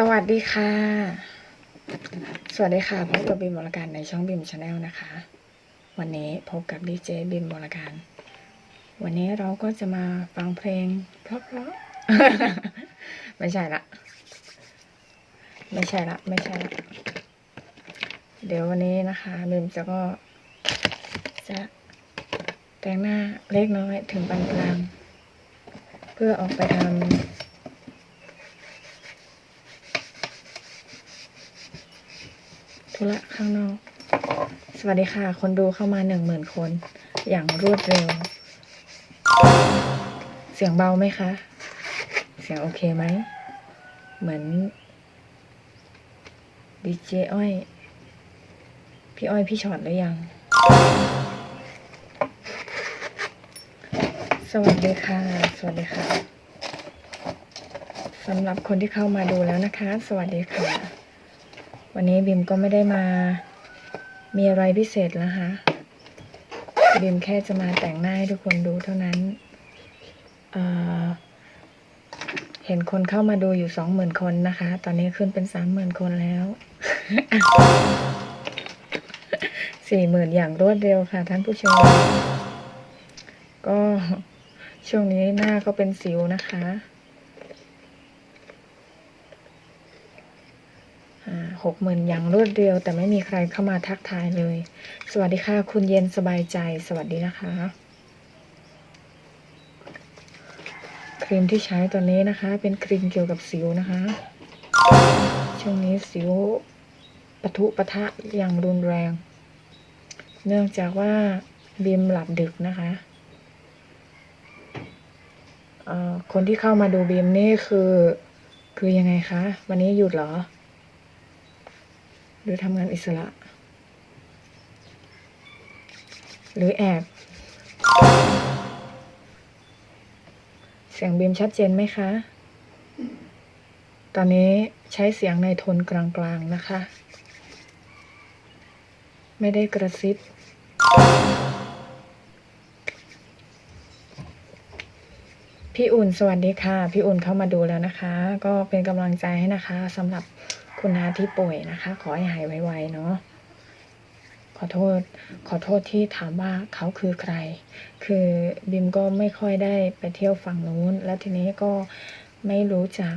สวัสดีค่ะ สวัสดีค่ะพบกับบิมบรการในช่องบิมชาแนลนะคะ วันนี้พบกับดีเจบิมบรการ วันนี้เราก็จะมาฟังเพลงเพราะๆไม่ใช่ละ ไม่ใช่ละ ไม่ใช่ละ เดี๋ยววันนี้นะคะบิมจะก็ จะแต่งหน้าเล็กน้อยถึงปานกลาง เพื่อออกไปทำ ธุระข้างนอก สวัสดีค่ะ คนดูเข้ามาหนึ่งหมื่นคน อย่างรวดเร็ว เสียงเบาไหมคะ เสียงโอเคไหม เหมือนดีเจอ้อย พี่อ้อยพี่ช็อตหรือยัง สวัสดีค่ะ สวัสดีค่ะสำหรับคนที่เข้ามาดูแล้วนะคะ สวัสดีค่ะ วันนี้บิมก็ไม่ได้มา มีอะไรพิเศษแล้วคะ บิมแค่จะมาแต่งหน้าให้ทุกคนดูเท่านั้นเเห็นคนเข้ามาดูอยู่สองหมื่นคนนะคะ ตอนนี้ขึ้นเป็นสามหมื่นคนแล้วสี่หมื่นอย่างรวดเร็วค่ะท่านผู้ชม ก็ช่วงนี้หน้าก็เป็นสิวนะคะ หกหมื่นอย่างรวดเร็ว แต่ไม่มีใครเข้ามาทักทายเลย สวัสดีค่ะ คุณเย็นสบายใจ สวัสดีนะคะ ครีมที่ใช้ตัวนี้นะคะ เป็นครีมเกี่ยวกับสิวนะคะ ช่วงนี้สิวปะทุปะทะอย่างรุนแรง เนื่องจากว่าบีมหลับดึกนะคะคนที่เข้ามาดูบีมนี่คือ คือยังไงคะ วันนี้หยุดเหรอ หรือทำงานอิสระ หรือแอบ เสียงบีมชัดเจนไหมคะ ตอนนี้ใช้เสียงในโทนกลางๆนะคะ ไม่ได้กระซิบพี่อุ่นสวัสดีค่ะ พี่อุ่นเข้ามาดูแล้วนะคะ ก็เป็นกำลังใจให้นะคะสำหรับ คุณนาที่ป่วยนะคะ ขอให้หายไวๆเนาะขอโทษ ขอโทษที่ถามว่าเขาคือใคร คือบิมก็ไม่ค่อยได้ไปเที่ยวฝั่งนู้น แล้วทีนี้ก็ไม่รู้จัก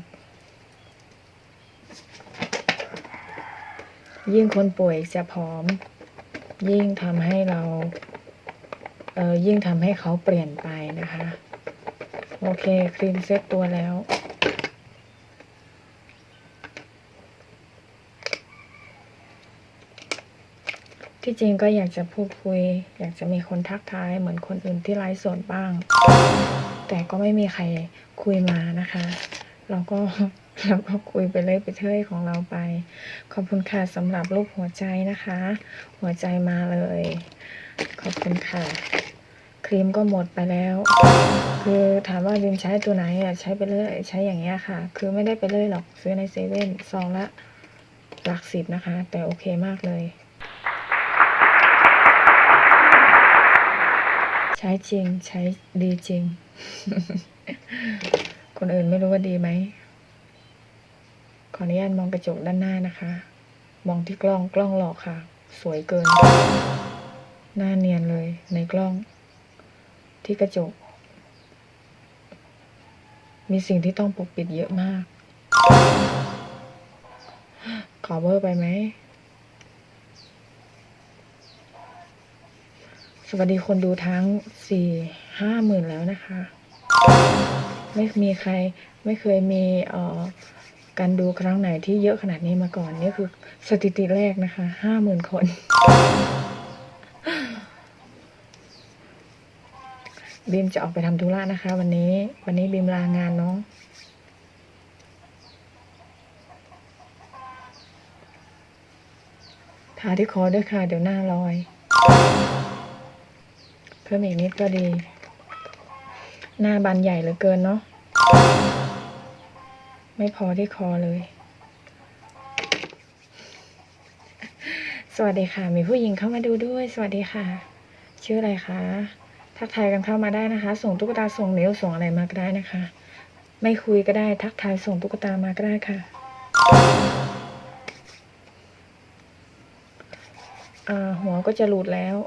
ยิ่งคนป่วยจะผอม ยิ่งทำให้เรา เออยิ่งทำให้เขาเปลี่ยนไปนะคะ โอเค ครีมเซ็ตตัวแล้ว ที่จริงก็อยากจะพูดคุย อยากจะมีคนทักทายเหมือนคนอื่นที่ไลฟ์สดบ้าง แต่ก็ไม่มีใครคุยมานะคะ เราก็เราก็คุยไปเลยไปเท่ยของเราไป ขอบคุณค่ะสำหรับรูปหัวใจนะคะ หัวใจมาเลย ขอบคุณค่ะ ครีมก็หมดไปแล้ว คือถามว่าบิมใช้ตัวไหนอะใช้ไปเลยใช้อย่างเงี้ยค่ะ คือไม่ได้ไปเลยหรอกซื้อในเซเว่นซองละหลักสิบนะคะ แต่โอเคมากเลย ใช้จริงใช้ดีจริง คนอื่นไม่รู้ว่าดีไหม ขออนุญาตมองกระจกด้านหน้านะคะ มองที่กล้องกล้องหลอกค่ะ สวยเกิน หน้าเนียนเลยในกล้อง ที่กระจก มีสิ่งที่ต้องปกปิดเยอะมาก ขอเบอร์ไปไหม สวัสดีคนดูทั้งสี่ห้าหมื่นแล้วนะคะ ไม่มีใครไม่เคยมีเอ่อการดูครั้งไหนที่เยอะขนาดนี้มาก่อน นี่คือสถิติแรกนะคะห้าหมื่นคน บีมจะออกไปทำธุระนะคะ วันนี้ วันนี้บีมลางานเนาะทาที่คอด้วยค่ะ เดี๋ยวหน้าลอย พิ่มอีกนิดก็ดี หน้าบานใหญ่เหลือเกินเนาะ ไม่พอที่คอเลย สวัสดีค่ะ มีผู้หญิงเข้ามาดูด้วย สวัสดีค่ะ ชื่ออะไรคะ ทักทายกันเข้ามาได้นะคะ ส่งตุ๊กตา ส่งนิ้ว ส่งอะไรมาก็ได้นะคะ ไม่คุยก็ได้ ทักทายส่งตุ๊กตามาก็ได้ค่ะหัวก็จะหลุดแล้ว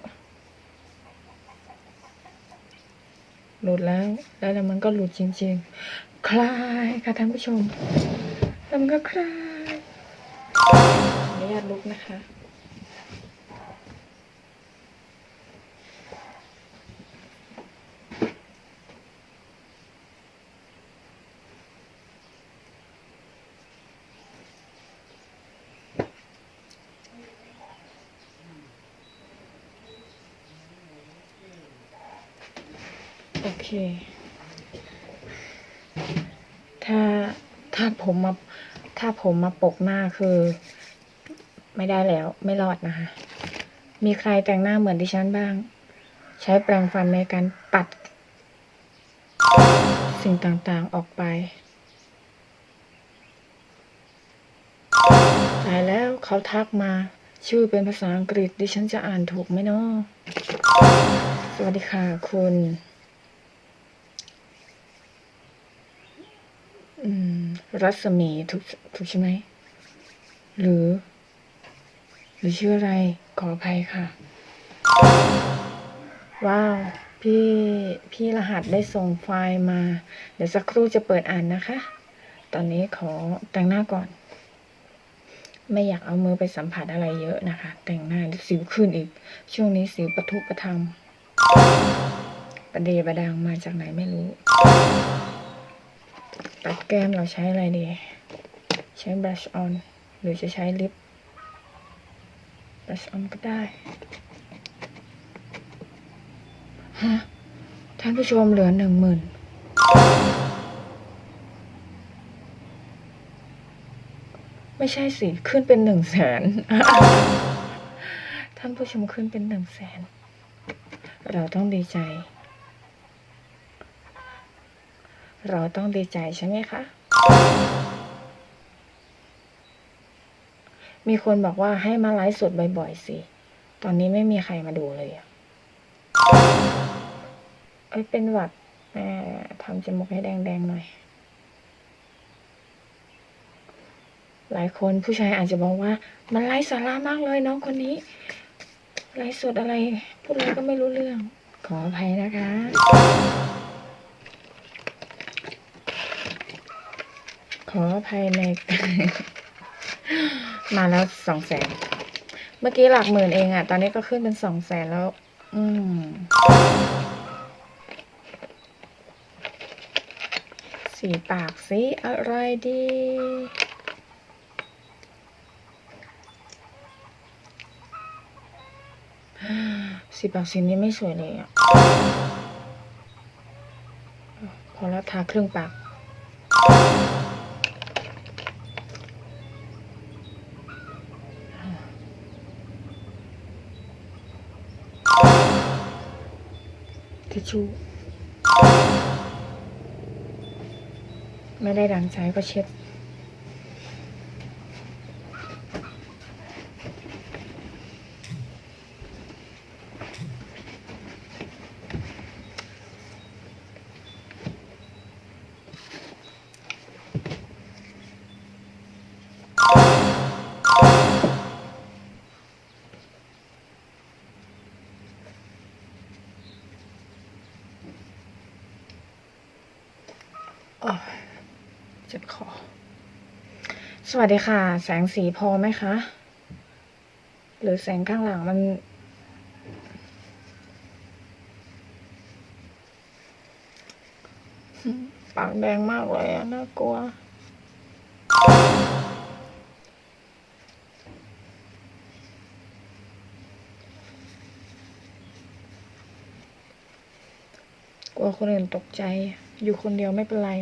หลุดแล้ว แล้วมันก็หลุดจริง ๆ คลายค่ะท่านผู้ชมแล้วมันก็คลายอนุญาตลุกนะคะ โอเค ถ้าถ้าผมมาถ้าผมมาปกหน้าคือ ไม่ได้แล้ว ไม่รอดนะคะ มีใครแต่งหน้าเหมือนดิฉันบ้าง ใช้แปรงฟันในการปัด สิ่งต่างๆออกไปตายแล้วเขาทักมา ชื่อเป็นภาษาอังกฤษดิฉันจะอ่านถูกไหมเนาะสวัสดีค่ะคุณ อืม รัศมีถูกถูกใช่ไหม หรือ หรือชื่ออะไรขออภัยค่ะ ว้าว พี่พี่รหัสได้ส่งไฟล์มา เดี๋ยวสักครู่จะเปิดอ่านนะคะ ตอนนี้ขอแต่งหน้าก่อน ไม่อยากเอามือไปสัมผัสอะไรเยอะนะคะ แต่งหน้าสิวขึ้นอีก ช่วงนี้สิวประทุประทังประเดประดังมาจากไหนไม่รู้ ปัดแก้มเราใช้อะไรดี ใช้ brush on หรือจะใช้ลิป brush on ก็ได้ ฮะ ท่านผู้ชมเหลือหนึ่งหมื่นไม่ใช่สิ ขึ้นเป็นหนึ่งแสนท่านผู้ชมขึ้นเป็นหนึ่งแสน เราต้องดีใจ เราต้องดีใจใช่ไหมคะ มีคนบอกว่าให้มาไลฟ์สดบ่อยๆสิ ตอนนี้ไม่มีใครมาดูเลยเอ้ยเป็นหวัดแม่ทำจมูกให้แดงๆหน่อย หลายคนผู้ชายอาจจะบอกว่า มันไร้สาระมากเลยน้องคนนี้ไร้สดอะไร พูดอะไรก็ไม่รู้เรื่อง ขออภัยนะคะ ขออภัยใน มาแล้วสองแสน เมื่อกี้หลักหมื่นเองอะตอนนี้ก็ขึ้นเป็นสองแสนแล้ว อืมสีปากสีอะไรดีสีปากสีนี้ไม่สวยเลยอะพอแล้วทาครึ่งปาก ทิชชู่ไม่ได้ดังใจก็เช็ด เจ็บคอ สวัสดีค่ะ แสงสีพอไหมคะ หรือแสงข้างหลังมัน ปากแดงมากเลยอะน่ากลัวกลัวคนอื่นตกใจ อยู่คนเดียวไม่เป็นไร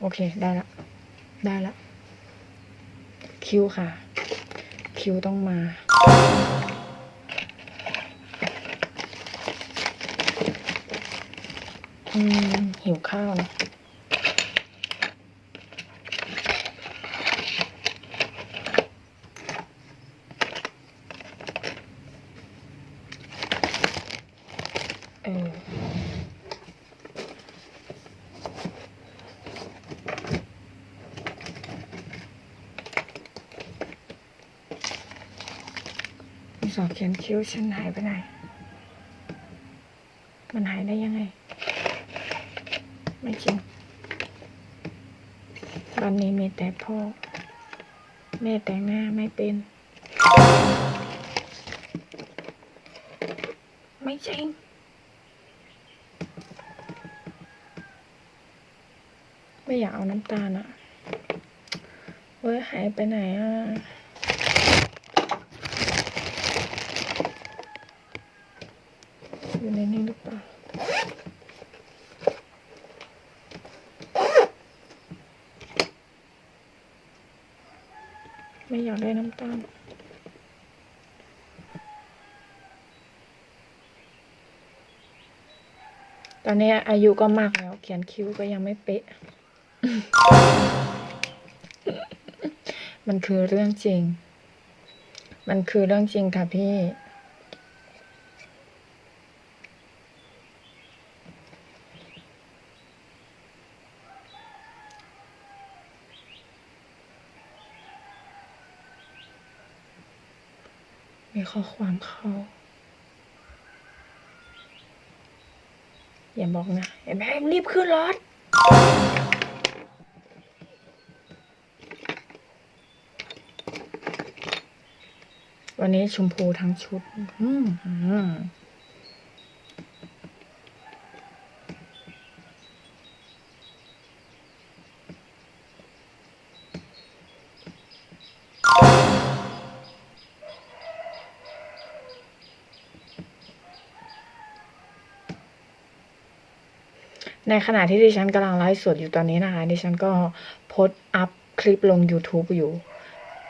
โอเค ได้ละ ได้ละ คิวค่ะ คิวต้องมาอืมหิวข้าวนะ เออสอบเขียนคิ้วฉันหายไปไหน มันหายได้ยังไง ไม่จริงวันนี้มีแต่พ่อ แม่แต่งหน้าไม่เป็น ไม่จริง ไม่อยากเอาน้ำตาลอะเว้ยหายไปไหนอะอยู่ในนี้หรือเปล่าไม่อยากได้น้ำตาลตอนนี้อายุก็มากแล้ว เขียนคิ้วก็ยังไม่เป๊ะ มันคือเรื่องจริง มันคือเรื่องจริงค่ะพี่ มีข้อความเข้าอย่าบอกนะเห็นไหมรีบขึ้นรถ วันนี้ชมพูทั้งชุด อืมอืมในขณะที่ดิฉันกำลังไลฟ์สดอยู่ตอนนี้นะคะ ดิฉันก็โพสต์อัพคลิปลง YouTube อยู่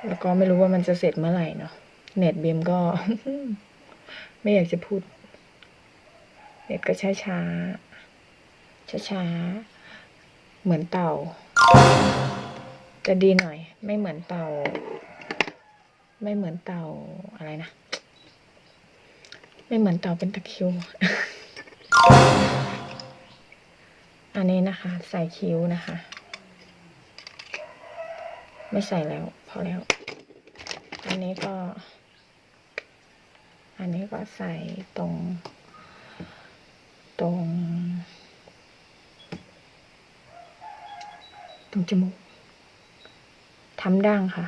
แล้วก็ไม่รู้ว่ามันจะเสร็จเมื่อไหร่เนาะ เน็ตบีมก็ ไม่อยากจะพูด เน็ตก็ช้าช้าช้าช้าเหมือนเต่า จะดีหน่อย ไม่เหมือนเต่า ไม่เหมือนเต่าอะไรนะ ไม่เหมือนเต่าเป็นตะคิว อันนี้นะคะ ใส่คิ้วนะคะ ไม่ใส่แล้ว พอแล้ว อันนี้ก็ อันนี้ก็ใส่ตรง ตรง ตรงจมูกทำดั้งค่ะ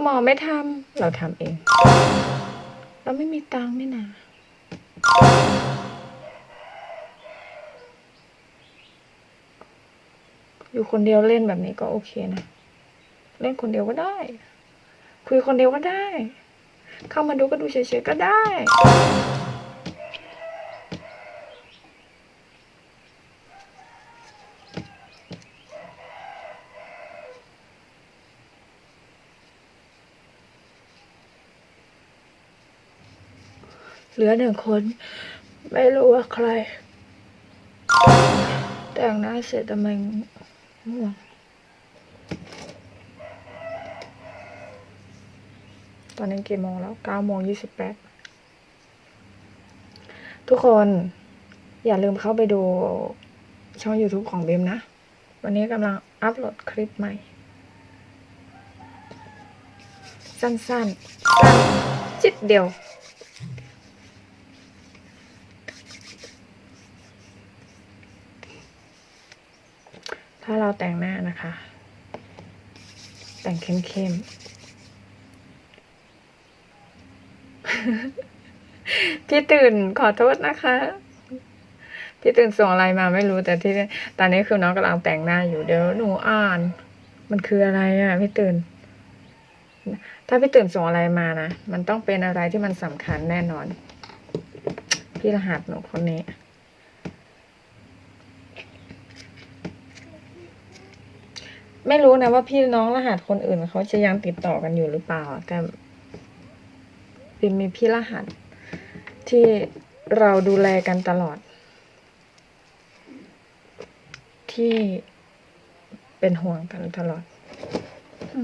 หมอไม่ทำเราทำเอง เราไม่มีตังค์นี่นะอยู่คนเดียวเล่นแบบนี้ก็โอเคนะ เล่นคนเดียวก็ได้ คุยคนเดียวก็ได้ เข้ามาดูก็ดูเฉยๆก็ได้ เหลือหนึ่งคน ไม่รู้ว่าใคร แต่งหน้าเสร็จแต่มันง่วง ตอนนี้กี่โมงแล้วเก้าโมงยี่สิบแปดทุกคนอย่าลืมเข้าไปดูช่อง YouTube ของเบมนะ วันนี้กำลังอัพโหลดคลิปใหม่ สั้นๆ สั้นจิตเดียว ถ้าเราแต่งหน้านะคะ แต่งเข้มๆ พี่ตื่นขอโทษนะคะ พี่ตื่นส่งอะไรมาไม่รู้แต่ที่ตอนนี้คือน้องกำลังแต่งหน้าอยู่เดี๋ยวหนูอ่าน มันคืออะไรอะ พี่ตื่น ถ้าพี่ตื่นส่งอะไรมานะมันต้องเป็นอะไรที่มันสำคัญแน่นอน พี่รหัสหนูคนนี้ไม่รู้นะว่าพี่น้องรหัสคนอื่นเขาจะยังติดต่อกันอยู่หรือเปล่า แต่ ปิมมีพี่รหัส ที่เราดูแลกันตลอด ที่เป็นห่วงกันตลอดอ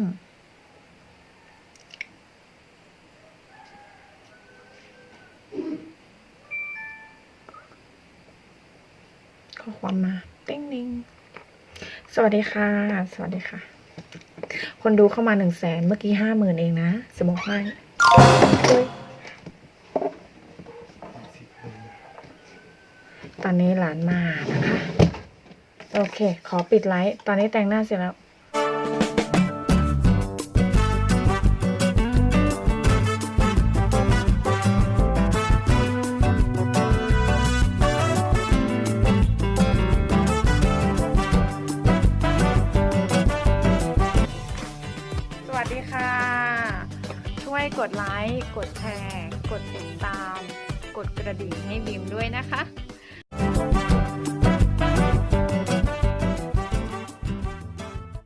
ข้อความมาเต้งนิงสวัสดีค่ะ สวัสดีค่ะ คนดูเข้ามาหนึ่งแสนเมื่อกี้ห้าหมื่นเองนะ สมมติให้ ตอนนี้หลานมานะคะ โอเค ขอปิดไลท์ ตอนนี้แต่งหน้าเสร็จแล้ว วยกดไลค์ กดแชร์ กดติดตาม กดกระดิ่งให้บีมด้วยนะคะ